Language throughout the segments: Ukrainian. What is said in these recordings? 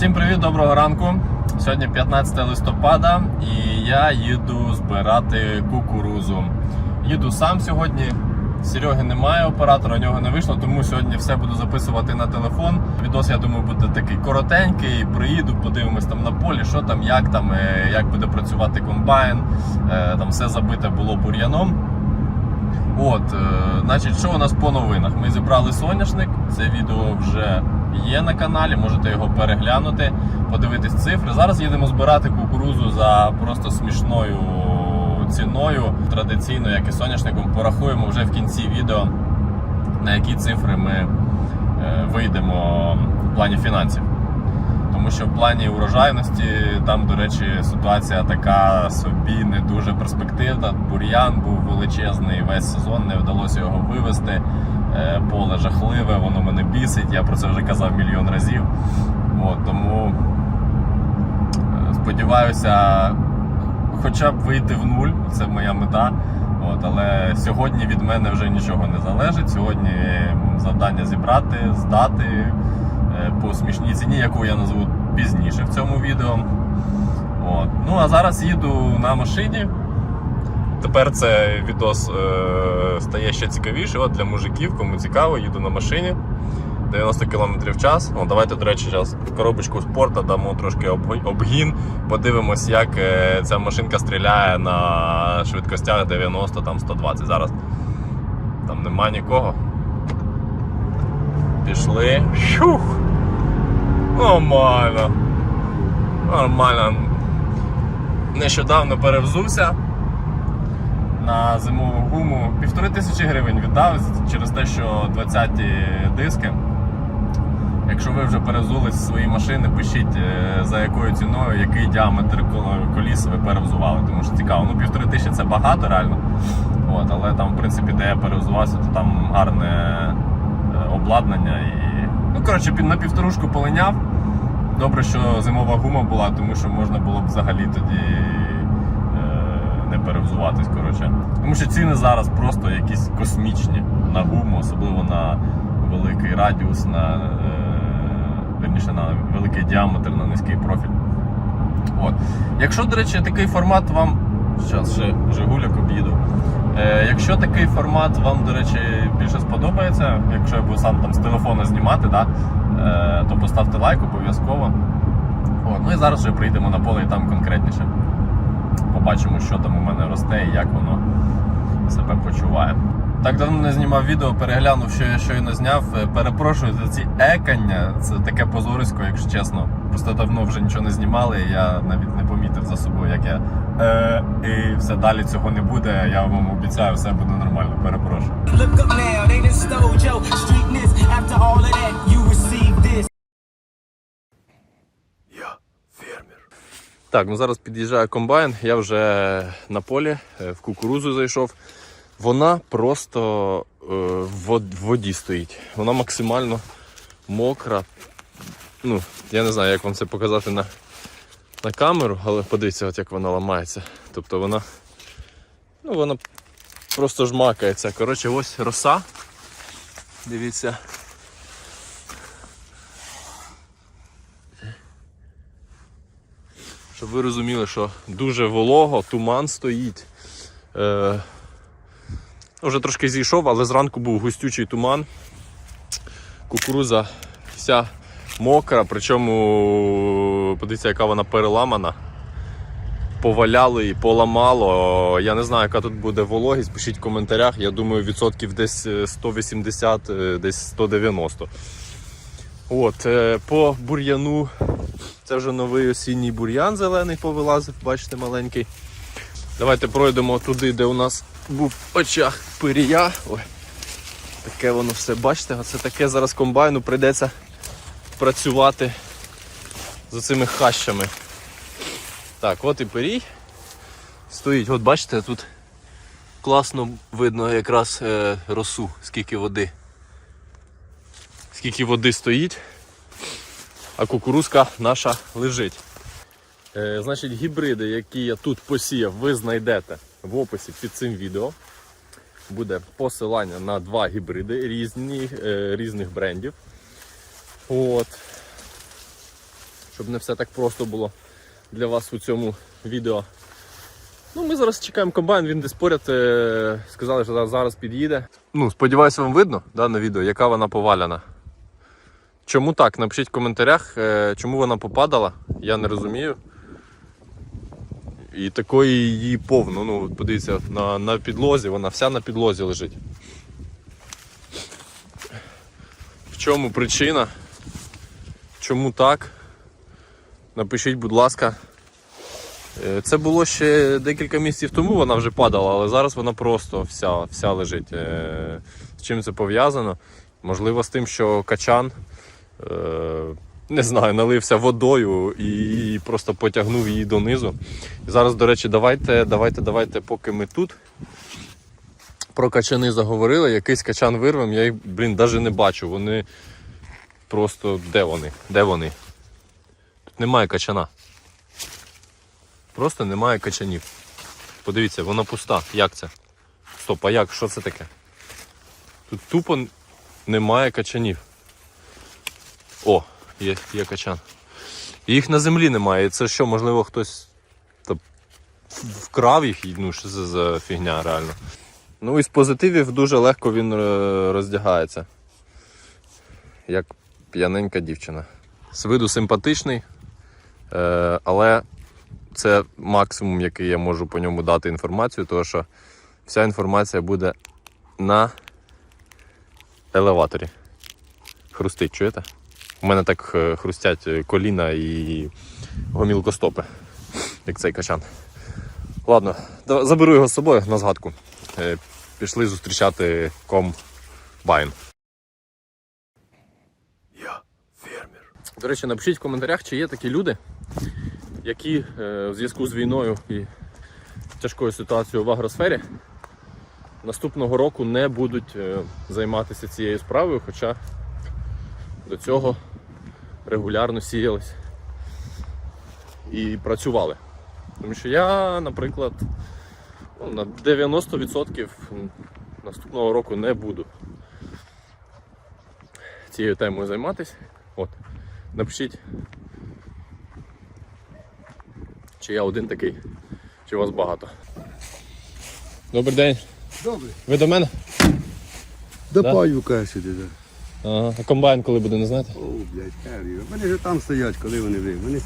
Всім привіт, доброго ранку. Сьогодні 15 листопада і я їду збирати кукурузу. Їду сам сьогодні. Сереги немає оператора, у нього не вийшло, тому сьогодні все буду записувати на телефон. Відос, я думаю, буде такий коротенький. Приїду, подивимось там на полі, що там, як там, е, як буде працювати комбайн. Е, Там все забите було бур'яном. От, е, значить, що у нас по новинах? Ми зібрали соняшник. Це відео вже є на каналі, можете його переглянути, подивитись цифри. Зараз їдемо збирати кукурузу за просто смішною ціною. Традиційно, як і соняшником, порахуємо вже в кінці відео, на які цифри ми е, вийдемо в плані фінансів. Тому що в плані урожайності там, до речі, ситуація така собі не дуже перспективна. Бур'ян був величезний весь сезон, не вдалося його вивезти. Е, Поле жахливе, воно мене бісить. Я про це вже казав мільйон разів. От, тому е, сподіваюся, хоча б вийти в нуль, це моя мета. От, але сьогодні від мене вже нічого не залежить. Сьогодні завдання зібрати, здати е, по смішній ціні, яку я назву пізніше в цьому відео. От. Ну а зараз їду на машині. Тепер це відос е, стає ще цікавіше. От для мужиків, кому цікаво, їду на машині 90 км в час. О, давайте, до речі, зараз коробочку спорту дамо трошки об- обгін. Подивимось, як е, ця машинка стріляє на швидкостях 90 там 120. Зараз там нема нікого. Пішли. Щух! Нормально. Нормально. Нещодавно перевзувся на зимову гуму. Півтори тисячі гривень віддав через те, що 20-ті диски. Якщо ви вже перевзули свої машини, пишіть е, за якою ціною, який діаметр коліс ви перевзували, тому що цікаво. Ну, півтори тисячі це багато реально. От, але там, в принципі, де я перевзувався, то там гарне е, обладнання і. Ну, коротше, на півторушку полиняв. Добре, що зимова гума була, тому що можна було б взагалі тоді не перевзуватись. Коротше. Тому що ціни зараз просто якісь космічні на гуму, особливо на великий радіус, на, е, верніше, на великий діаметр, на низький профіль. От. Якщо, до речі, такий формат вам. Зараз ще Жигуляк об'їду. Е, якщо такий формат вам, до речі, більше сподобається, якщо я буду сам там з телефона знімати, да, е, то поставте лайк обов'язково. От, ну і зараз вже прийдемо на поле і там конкретніше. Побачимо, що там у мене росте і як воно себе почуває. Так давно не знімав відео, переглянув, що я щойно зняв. Е, Перепрошую за ці екання. Це таке позорисько, якщо чесно. Просто давно вже нічого не знімали, я навіть не помітив за собою, як я. Е, і все далі цього не буде. Я вам обіцяю, все буде нормально. Перепрошую. Так, ну зараз під'їжджає комбайн, я вже на полі е, в кукурузу зайшов. Вона просто е, в воді стоїть. Вона максимально мокра. Ну, я не знаю, як вам це показати на, на камеру, але подивіться, от як вона ламається. Тобто вона. Ну, вона просто жмакається. Коротше, ось роса. Дивіться. Щоб ви розуміли, що дуже волого, туман стоїть. Е, вже трошки зійшов, але зранку був густючий туман. Кукуруза вся мокра, причому подивіться, яка вона переламана. Поваляли і поламало. Я не знаю, яка тут буде вологість. Пишіть в коментарях. Я думаю, відсотків десь е, 180, е, десь 190. От, е, по бур'яну це вже новий осінній бур'ян зелений повилазив, бачите, маленький. Давайте пройдемо туди, де у нас був очах пирія. Ой, таке воно все, бачите, оце таке зараз комбайну прийдеться працювати з цими хащами. Так, от і пирій. Стоїть, от бачите, тут класно видно якраз е, росу, скільки води. Скільки води стоїть а кукурузка наша лежить. Е, значить, гібриди, які я тут посіяв, ви знайдете в описі під цим відео. Буде посилання на два гібриди різні, е, різних брендів. От. щоб не все так просто було для вас у цьому відео. Ну, ми зараз чекаємо комбайн, він десь поряд. е, Сказали, що зараз- під'їде. Ну, сподіваюся, вам видно да, відео, яка вона поваляна. Чому так? Напишіть в коментарях, е, чому вона попадала, я не розумію. І такої її повно. Ну, подивіться, на, на підлозі, вона вся на підлозі лежить. В чому причина? Чому так? Напишіть, будь ласка. Е, Це було ще декілька місяців тому, вона вже падала, але зараз вона просто вся, вся лежить. Е, З чим це пов'язано? Можливо, з тим, що качан не знаю, налився водою і просто потягнув її донизу. Зараз, до речі, давайте, давайте, давайте, поки ми тут. Про качани заговорили, якийсь качан вирвем, я їх, блін, навіть не бачу. Вони просто де вони? Де вони? Тут немає качана. Просто немає качанів. Подивіться, вона пуста. Як це? Стоп, а як? Що це таке? Тут тупо немає качанів. О, є, є качан. Їх на землі немає. Це що, можливо, хтось та, вкрав їх, ну що це за фігня реально. Ну і з позитивів дуже легко він е, роздягається. Як п'яненька дівчина. З виду симпатичний, е, але це максимум, який я можу по ньому дати інформацію, тому що вся інформація буде на елеваторі. Хрустить, чуєте? У мене так е, хрустять е, коліна і гомілкостопи, як цей качан. Ладно, заберу його з собою на згадку. Е, Пішли зустрічати комбайн. Я фермер. До речі, напишіть в коментарях, чи є такі люди, які в зв'язку з війною і тяжкою ситуацією в агросфері наступного року не будуть займатися цією справою, хоча до цього регулярно сіялись і працювали. Тому що я, наприклад, ну, на 90% наступного року не буду цією темою займатися. От. Напишіть, чи я один такий, чи вас багато. Добрий день. Добре. Ви до мене? До Да? паюка сюди, да. Ага. А комбайн коли буде, не знаєте? О, блядь, Харі. Вони ж там стоять, коли вони ви. Вони...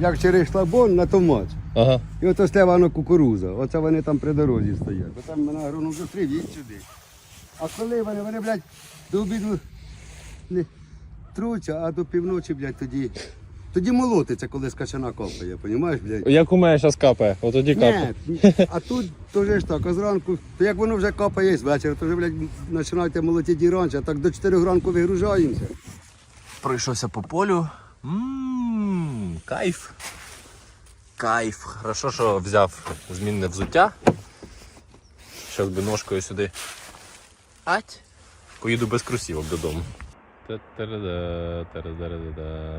Як через шлабон на томат. Ага. І ото стевано кукуруза. Оце вони там при дорозі стоять. Бо там мене агроном зустрів, їдь сюди. А коли вони, вони, блядь, до обіду не труться, а до півночі, блядь, тоді. Тоді молотиться, коли з качана копає, понімаєш, блядь? Як у мене зараз капає, от тоді капає. Ні, а тут теж ж так, а зранку, то як воно вже капає з то вже, блядь, починаєте молотіти раніше, а так до 4 ранку вигружаємося. Пройшовся по полю. Ммм, кайф. Кайф. Хорошо, що взяв змінне взуття. Зараз би ножкою сюди. Ать. Поїду без кросівок додому.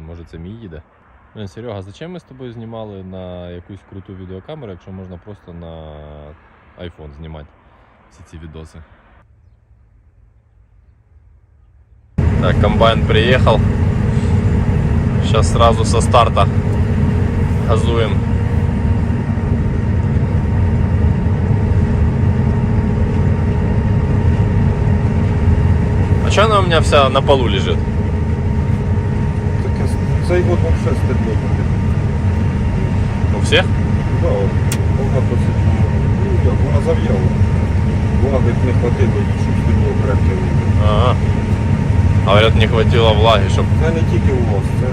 Може це мій їде? Блін, Серега, зачем ми з тобою знімали на якусь круту відеокамеру, якщо можна просто на iPhone знімати всі ці відоси? Так, комбайн приехал. Сейчас сразу со старта газуем. А что она у меня вся на полу лежит? Таке цей год вообще стебло буде. У всех? Да, от, багато сиділо. Ну, як, вона зав'яла. Влаги не хватило їй, щоб стебло крепке вийде. Ага. А говорят, не хватило влаги, щоб. Це не тільки у вас, це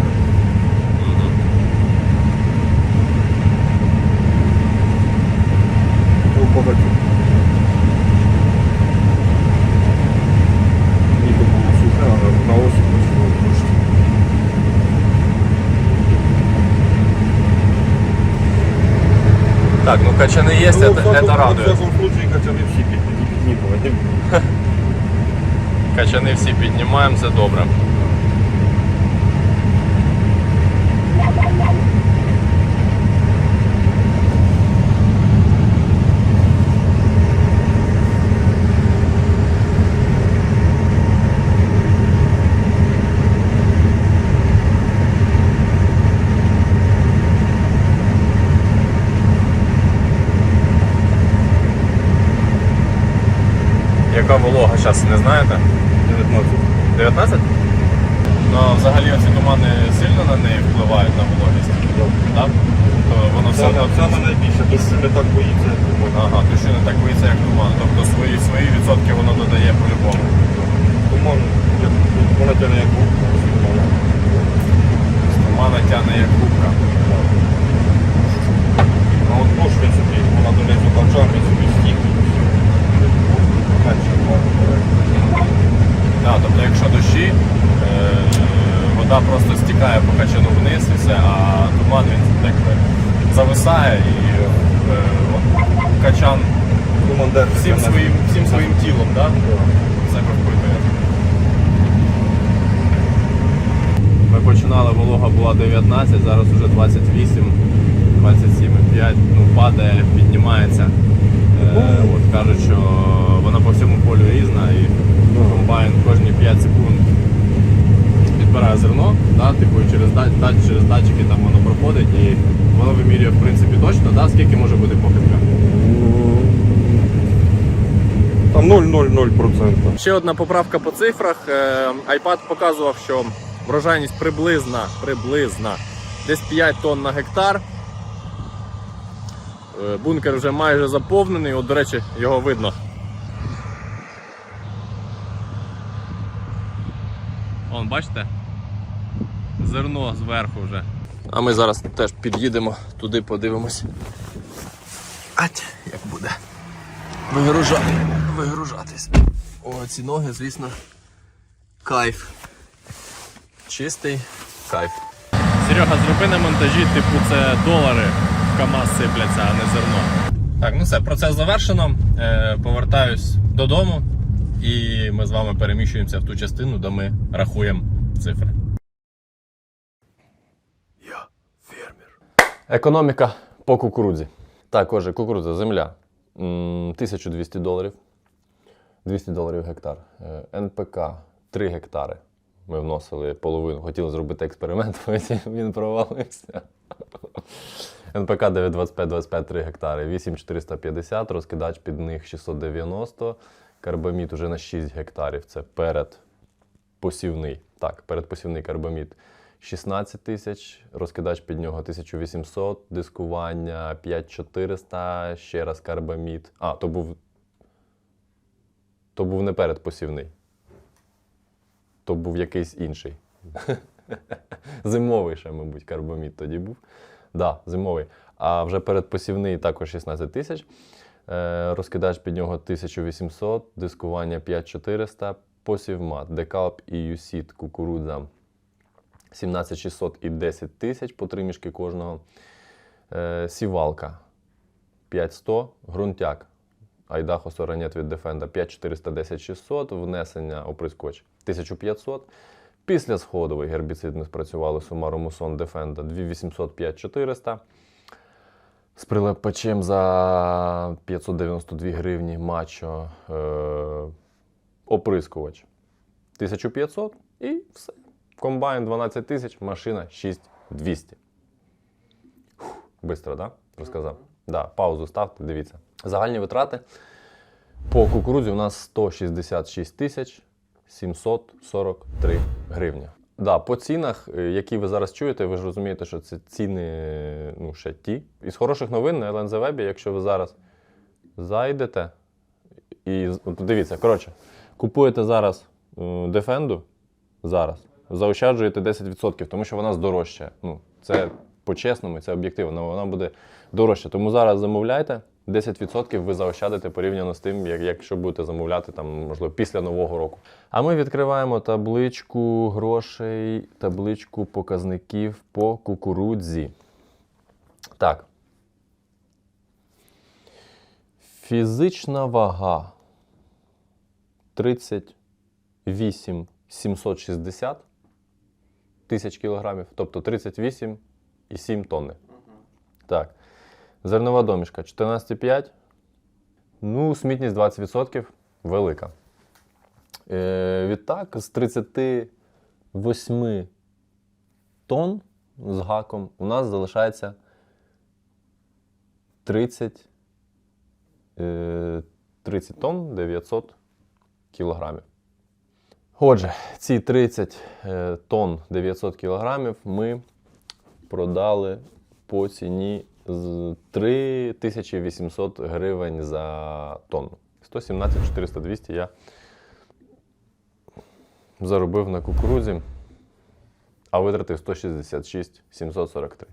це у багатьох. Так, ну качаны есть, Ну, это, в всякому- это В радует. всякому случае, хоча не всі підні- піднімувані. Качани всі піднімаємо, це добре. Яка волога зараз, не знаєте? 19. 19? Ну, взагалі оці тумани сильно на неї впливають на вологість. Так? То воно все не найбільше, дощу не так боїться. Ага, то що не так боїться, як туман. Тобто свої, свої відсотки воно додає по-любому. Туман, вона тягне як губка. З тумана тягне як губка. А от дощ, вона донизу качав, він собі стік. Менше. Да, тобто, якщо дощі, е, вода просто стікає по качану вниз і все, а туман він зависає і е, качан всім своїм, всім своїм тілом да? себе впитує. Ми починали, волога була 19, зараз вже 28, 27,5, ну падає, піднімається. Е, от кажуть, що вона по всьому полю різна і комбайн кожні 5 секунд підбирає зерно, да, типу, і через, через датчики там воно проходить і воно вимірює в принципі точно, да, скільки може бути похибка. Там 0,00%. Ще одна поправка по цифрах. Е, iPad показував, що врожайність приблизна, приблизна десь 5 тонн на гектар. Е, Бункер вже майже заповнений, от, до речі, його видно. Вон, бачите? Зерно зверху вже. А ми зараз теж під'їдемо туди, подивимось. Ать, як буде вигружати, вигружатись. О, ці ноги, звісно, кайф. Чистий кайф. Серега, зроби на монтажі, типу, це долари в КАМАЗ сипляться, а не зерно. Так, ну все, процес завершено. Е, повертаюсь додому і ми з вами переміщуємося в ту частину, де ми рахуємо цифри. Я фермер. Економіка по кукурудзі. Так, отже, кукурудза, земля. 1200 доларів. 200 доларів гектар. Е, НПК 3 гектари. Ми вносили половину. Хотіли зробити експеримент, потім він провалився. НПК 925-25 3 гектари, 8450, розкидач під них 690, карбамід уже на 6 гектарів. Це перед посівний. Так, передпосівний карбамід 16 тисяч, розкидач під нього 1800, дискування 5400, ще раз карбамід. А, то був. То був не передпосівний. То був якийсь інший. Зимовий ще, мабуть, карбамід тоді був. Да, зимовий. А вже передпосівний також 16 тисяч. Е, розкидач під нього 1800, дискування 5400, посівмат, декалп і юсіт, кукурудза 17600 і 10 тисяч по три мішки кожного. Е, сівалка 5100, ґрунтяк. Айдахо Соранет від Defender 5410 600, внесення оприскоч 1500. Після сходовий гербіцид ми спрацювали Sumarum Muson Defender 2800 5400. З прилепачем за 592 гривні мачо е, оприскувач 1500 і все. Комбайн 12 тисяч, машина 6200. Фух, Бистро, так? Да? Розказав. Да, паузу ставте, дивіться. Загальні витрати по кукурудзі у нас 166 тисяч 743 гривні. Да, по цінах, е, які ви зараз чуєте, ви ж розумієте, що це ціни ну, ще ті. Із хороших новин на Web, якщо ви зараз зайдете і дивіться, коротше, купуєте зараз е, Defendu, зараз, заощаджуєте 10%, тому що вона здорожчає. Ну, це по-чесному, це об'єктивно, вона буде дорожча. Тому зараз замовляйте. 10% ви заощадите порівняно з тим, як, якщо будете замовляти там, можливо, після Нового року. А ми відкриваємо табличку грошей, табличку показників по кукурудзі. Так. Фізична вага 38 760 тисяч кілограмів, тобто 38,7 тонни. Так. Зернова домішка 14,5. Ну, смітність 20% велика. Е, відтак, з 38 тонн з гаком у нас залишається 30, е, 30 тонн 900 кілограмів. Отже, ці 30 е, тонн 900 кілограмів ми продали по ціні 3800 гривень за тонну. 117 400 200 я заробив на кукурудзі, а витратив 166 743.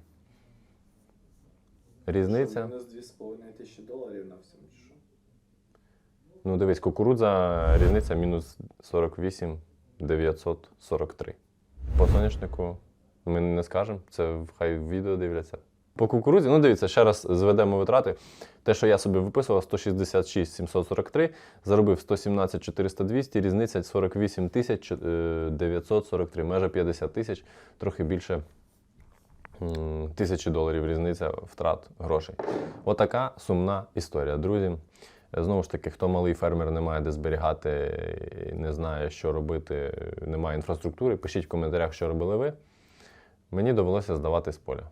Різниця. Мінус 2,5 тисячі доларів на всьому. чи що? Ну, дивись, кукурудза різниця мінус 48 943. По соняшнику ми не скажемо, це хай відео дивляться. По кукурудзі, ну дивіться, ще раз зведемо витрати. Те, що я собі виписував, 166 743, заробив 117 400 200, різниця 48 е, 943, майже 50 тисяч, трохи більше тисячі доларів різниця втрат грошей. Отака сумна історія, друзі. Знову ж таки, хто малий фермер не має де зберігати, не знає, що робити, немає інфраструктури, пишіть в коментарях, що робили ви. Мені довелося здавати з поля.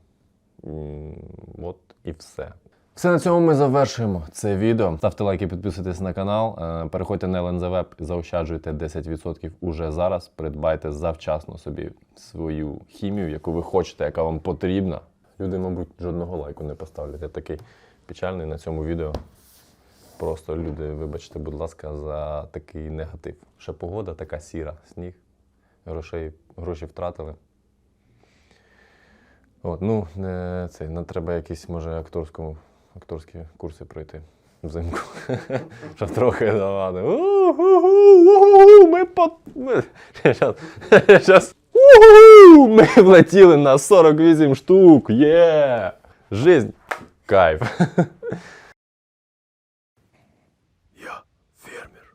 От і все. Все на цьому ми завершуємо це відео. Ставте лайки, підписуйтесь на канал. Е, Переходьте на LNZ заощаджуйте 10% уже зараз. Придбайте завчасно собі свою хімію, яку ви хочете, яка вам потрібна. Люди, мабуть, жодного лайку не поставлять. Я такий печальний на цьому відео. Просто люди, вибачте, будь ласка, за такий негатив. Ще погода така сіра, сніг, грошей, гроші втратили. От, ну, це, цей, не треба якісь, може, акторському, акторські курси пройти взимку. Щоб трохи давати. Ми по. Ми влетіли на 48 штук. Є! Жизнь. Кайф.